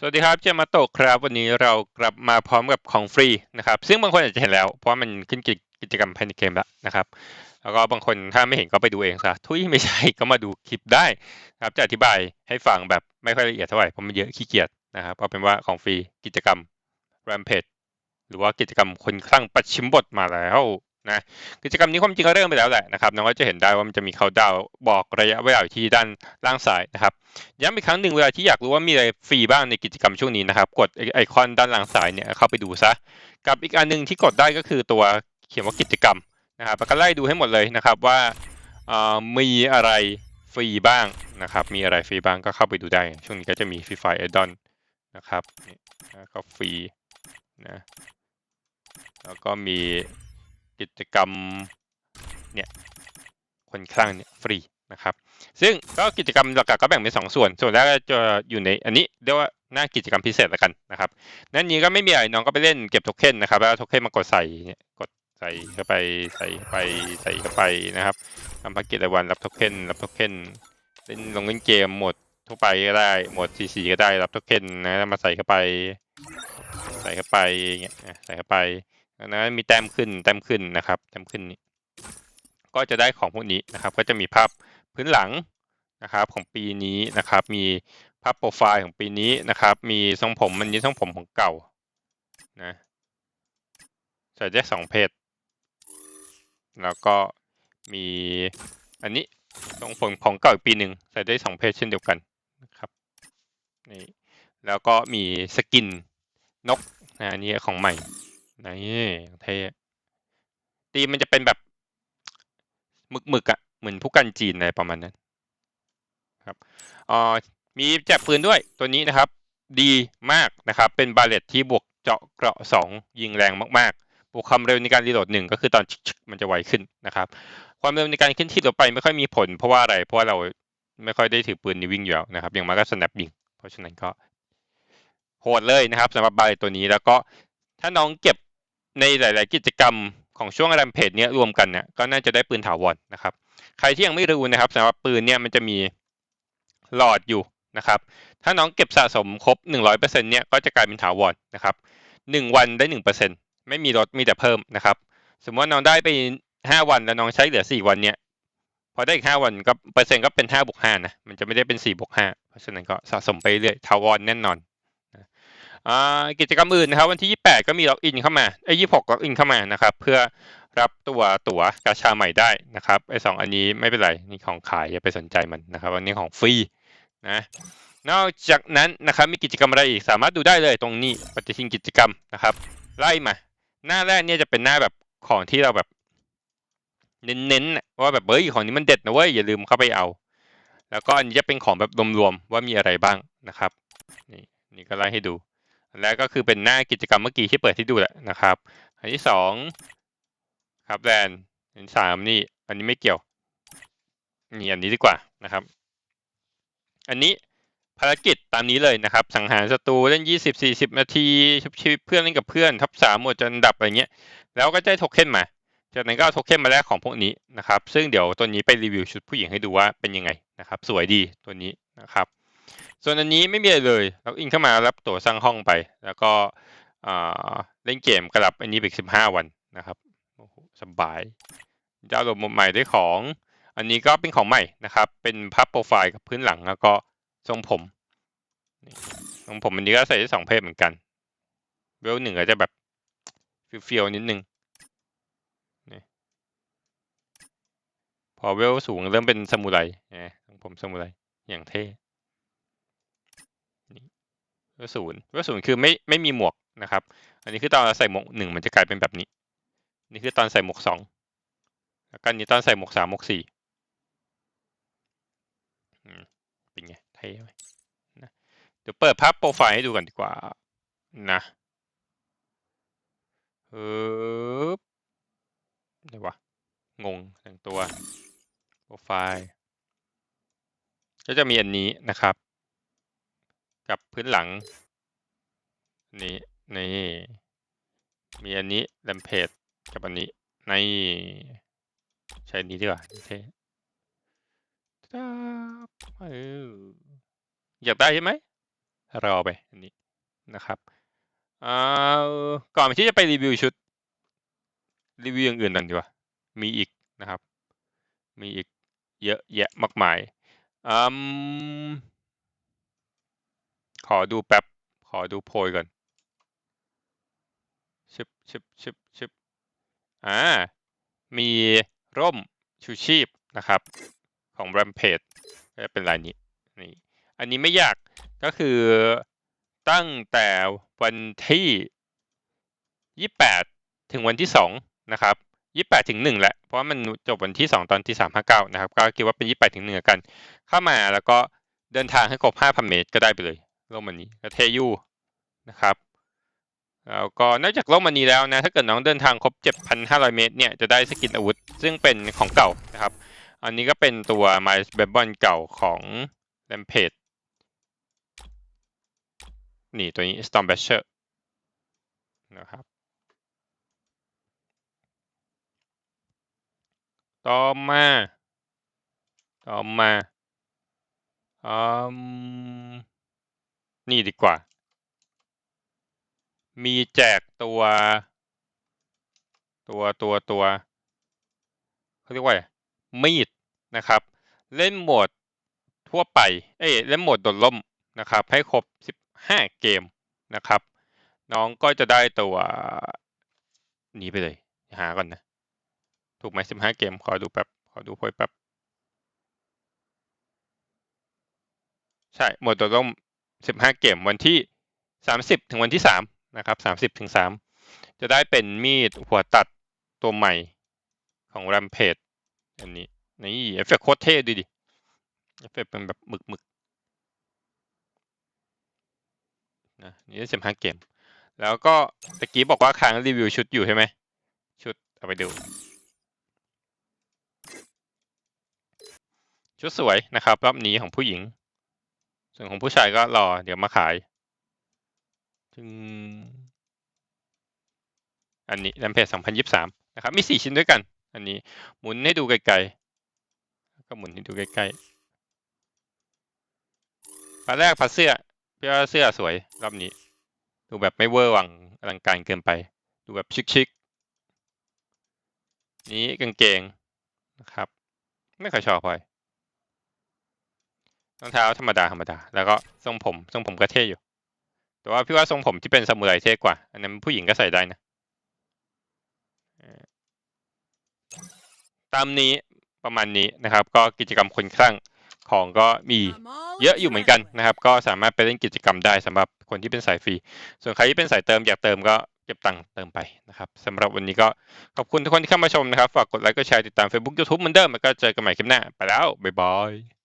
สวัสดีครับเจมาโตครับ วันนี้เรากลับมาพร้อมกับของฟรีนะครับ ซึ่งบางคนอาจจะเห็นแล้ว เพราะมันขึ้นกิจกรรมภายในเกมแล้วนะครับ แล้วก็บางคนถ้าไม่เห็นก็ไปดูเองซะทุยไม่ใช่ก็มาดูคลิปได้นะครับจะอธิบายให้ฟังแบบไม่ค่อยละเอียดเท่าไหร่เพราะมันเยอะขี้เกียจนะครับเอาเป็นว่าของฟรีกิจกรรม Rampage หรือว่ากิจกรรมคนคลั่งปัดชิมบทมาแล้ว นะกิจกรรมนี้ความจริงก็เริ่มไปแล้วแหละนะครับน้องก็จะเห็นได้ว่ามันจะมีเขาดาวบอกระยะเวลาอยู่ที่ด้านล่างซ้ายนะครับย้ำอีกครั้งหนึ่งเวลาที่อยากรู้ว่ามีอะไรฟรีบ้างในกิจกรรมช่วงนี้นะครับ กดไอคอนด้านล่างซ้ายเนี่ยเข้าไปดูซะกับอีกอันหนึ่งที่กดได้ก็คือตัวเขียนว่ากิจกรรมนะครับแล้วก็ไล่ดูให้หมดเลยนะครับว่ามีอะไรฟรีบ้างนะครับ มีอะไรฟรีบ้างก็เข้าไปดูได้ ช่วงนี้ก็จะมีฟรีไฟเอดอนนะครับก็ฟรีนะแล้วก็มี กิจกรรมเนี่ยคนคลั่งเนี่ยฟรีนะครับ ซึ่งก็กิจกรรมหลักๆก็แบ่งเป็นสองส่วน ส่วนแรกจะอยู่ในอันนี้เรียกว่าหน้ากิจกรรมพิเศษละกันนะครับ นั่นนี้ก็ไม่มีอะไรน้องก็ไปเล่นเก็บโทเค็นนะครับ แล้วโทเค็นมากดใส่เนี่ยกดใส่เข้าไปใส่เข้าไปใส่เข้าไปนะครับทำภารกิจรายวันรับโทเค็นรับโทเค็นเล่นลงเล่นเกมหมดทั่วไปก็ได้หมดซีซีก็ได้รับโทเค็นนะมาใส่เข้าไป ใส่เข้าไปเงี้ยใส่เข้าไป นะมีแต้มขึ้นแต้มขึ้นนะครับแต้มขึ้นนี้ก็จะได้ของพวกนี้นะครับ ก็จะมีภาพพื้นหลังนะครับของปีนี้นะครับ มีภาพโปรไฟล์ของปีนี้นะครับ มีทรงผมมันนี้ทรงผมของเก่านะใส่ได้สองเพศแล้วก็มีอันนี้ทรงผมของเก่าอีกปีหนึ่งใส่ได้สองเพศเช่นเดียวกันนะครับนี่แล้วก็มีสกินนกนะอันนี้ของใหม่ นี่เท่ตีมันจะเป็นแบบหมึกหมึกอะเหมือนผู้กันจีนอะไรประมาณนั้นครับอ๋อมีแจกปืนด้วยตัวนี้นะครับ ดีมากนะครับ เป็นบาเลตที่บวกเจาะเกราะสองยิงแรงมากๆ บวกความเร็วในการรีโหลดหนึ่งก็คือตอนชึกมันจะไวขึ้นนะครับ ความเร็วในการขึ้นที่ต่อไปไม่ค่อยมีผล เพราะว่าอะไรเพราะว่าเราไม่ค่อยได้ถือปืนในวิ่งอยู่แล้วนะครับอย่างมากก็สแนปยิงเพราะฉะนั้นก็โหดเลยนะครับสำหรับบาเลตตัวนี้แล้วก็ถ้าน้องเก็บ ในหลาย ๆ กิจกรรมของช่วงแรมเพจเนี้ยรวมกันเนี่ยก็น่าจะได้ปืนถาวรนะครับ ใครที่ยังไม่รู้นะครับสำหรับปืนเนี่ยมันจะมีหลอดอยู่นะครับ ถ้าน้องเก็บสะสมครบ 100%เนี่ยก็จะกลายเป็นถาวรนะครับ 1 วันได้ 1%ไม่มีลดมีแต่เพิ่มนะครับ สมมติว่าน้องได้ไป 5 วันแล้วน้องใช้เหลือ 4 วันเนี่ยพอได้อีก 5 วันก็เปอร์เซ็นต์ก็เป็น5บวก5นะมันจะไม่ได้เป็น4บวก5เพราะฉะนั้นก็สะสมไปเรื่อยถาวรแน่นอน กิจกรรมอื่นนะครับ วันที่ 28 ก็มีล็อกอินเข้ามาไอ้ยี่หกล็อกอินเข้ามานะครับ เพื่อรับตัวตั๋วกาชาใหม่ได้นะครับไอ้สองอันนี้ไม่เป็นไรนี่ของขายอย่าไปสนใจมันนะครับอันนี้ของฟรีนะนอกจากนั้นนะครับมีกิจกรรมอะไรอีกสามารถดูได้เลยตรงนี้ปฏิทินกิจกรรมนะครับ ไล่มา หน้าแรกเนี่ยจะเป็นหน้าแบบของที่เราแบบเน้นๆว่าแบบเฮ้ยของนี้มันเด็ดนะเว้ยอย่าลืมเข้าไปเอา แล้วก็อันนี้จะเป็นของแบบรวมๆว่ามีอะไรบ้างนะครับ นี่นี่ก็ไล่ให้ดู แล้วก็คือเป็นหน้ากิจกรรมเมื่อกี้ที่เปิดที่ดูแหละนะครับ อันที่สองครับแลนอันที่สามนี่ อันนี้ไม่เกี่ยวนี่อันนี้ดีกว่านะครับ อันนี้ภารกิจตามนี้เลยนะครับ สังหารศัตรูเล่นยี่สิบสี่สิบนาทีชุบชีวิตเพื่อนเล่นกับเพื่อนทับสามหมดจนดับอะไรเงี้ย แล้วก็ได้โทเค็นมา จากนั้นก็เอาโทเค็นมาแลกของพวกนี้นะครับ ซึ่งเดี๋ยวตัวนี้ไปรีวิวชุดผู้หญิงให้ดูว่าเป็นยังไงนะครับ สวยดีตัวนี้นะครับ ส่วนอันนี้ไม่มีอะไรเลยล็อกอินเข้ามารับตั๋วสร้างห้องไป แล้วก็เล่นเกมกระดับอันนี้ไปสิบห้าวันนะครับโอ้โหสบายดาวน์โหลดใหม่ด้วยของ อันนี้ก็เป็นของใหม่นะครับ เป็นภาพโปรไฟล์กับพื้นหลังแล้วก็ทรงผมทรงผมอันนี้ก็ใส่ได้สองเพศเหมือนกันเวลหนึ่งอาจจะแบบเฟียวๆนิดนึงพอเวลสูงเริ่มเป็นสมุไรนะทรงผมสมุไรอย่างเท่ เวศูนย์เวศูนย์คือไม่ไม่มีหมวกนะครับ อันนี้คือตอนเราใส่หมวกหนึ่งมันจะกลายเป็นแบบนี้ นี่คือตอนใส่หมวกสองแล้วก็นี้ตอนใส่หมวกสามหมวกสี่เป็นไงเท่ไหมนะเดี๋ยวเปิดภาพโปรไฟล์ให้ดูกันดีกว่านะเออเดี๋ยววะงงแต่งตัวโปรไฟล์ก็จะมีอันนี้นะครับ กับพื้นหลัง นี้นี่มีอันนี้แลมเพจกับอันนี้ในใช้นี้ดีกว่าโอเคเอออยากได้ใช่ไหมรอไปอันนี้นะครับอ่าก่อนที่จะไปรีวิวชุด รีวิวอย่างอื่นก่นดีกว่า มีอีกนะครับ มีอีกเยอะแยะมากมายอืม ขอดูแป๊บ ขอดูโพยก่อน ชึบชึบชึบชึบอ่า มีร่มชูชีพนะครับ ของ Rampage จะเป็นลายนี้ นี่ อันนี้ไม่ยาก ก็คือตั้งแต่วันที่ 28 ถึงวันที่ 2 นะครับ 28 ถึง 1 แหละ เพราะมันจบวันที่ 2 ตอนที่ 359 นะครับ ก็คิดว่าเป็น 28 ถึง 1 กัน เข้ามาแล้วก็เดินทางให้ครบ 5,000 เมตรก็ได้ไปเลย ร่มอันนี้ก็เทยูนะครับแล้วก็นอกจากร่มอันนี้แล้วนะถ้าเกิดน้องเดินทางครบ 7,500 เมตรเนี่ยจะได้สกินอาวุธ ซึ่งเป็นของเก่านะครับ อันนี้ก็เป็นตัว m y b e b o n เก่าของ Rampage นี่ตัวนี้ Storm Basher นะครับ ต่อมา ต่อมาอืม นี่ดีกว่า มีแจกตัว ตัวตัวตัวเขาเรียกว่ามีดนะครับ เล่นโหมดทั่วไป เอ้ยเล่นโหมดโดดล่มนะครับ ให้ครบ 15 เกมนะครับ น้องก็จะได้ตัวนี้ไปเลย หาก่อนนะ ถูกไหม 15 เกม ขอดูแป๊บ ขอดูโพยแป๊บ ใช่โหมดโด ดร่ม15เกมวันที่30ถึงวันที่3นะครับ30ถึง3จะได้เป็นมีดหัวตัดตัวใหม่ของ Rampage อันนี้นี่เอฟเฟกต์โคตรเท่ดูดิเอฟเฟกต์เป็นแบบหมึกหมึกนะนี่ได้15เกม แล้วก็ตะกี้บอกว่าค้างรีวิวชุดอยู่ใช่ไหม ชุดเอาไปดู ชุดสวยนะครับ รอบนี้ของผู้หญิง ส่วนของผู้ชายก็รอ เดี๋ยวมาขายถึง อันนี้แรมเพจ2023นะครับ มี4ชิ้นด้วยกัน อันนี้หมุนให้ดูไกลๆ ก็หมุนให้ดูใกล้ๆพาแรกพาเสื้อพี่ว่าเสื้อสวยรอบนี้ ดูแบบไม่เวอร์วังอลังการเกินไป ดูแบบชิคๆ นี้กางเกงนะครับ ไม่ค่อยชอบพอย รองเท้าธรรมดาธรรมดา แล้วก็ทรงผมทรงผมก็เท่อยู่ แต่ว่าพี่ว่าทรงผมที่เป็นซามูไรเท่กว่า อันนั้นผู้หญิงก็ใส่ได้นะตามนี้ประมาณนี้นะครับ ก็กิจกรรมคนคลั่งของก็มีเยอะอยู่เหมือนกันนะครับ ก็สามารถไปเล่นกิจกรรมได้สำหรับคนที่เป็นสายฟรี ส่วนใครที่เป็นสายเติมอยากเติมก็เก็บตังค์เติมไปนะครับสำหรับวันนี้ก็ขอบคุณทุกคนที่เข้ามาชมนะครับ ฝากกดไลค์กดแชร์ติดตาม Facebook YouTube เหมือนเดิมแล้วก็เจอกันใหม่คลิปหน้า ไปแล้ว บ๊ายบาย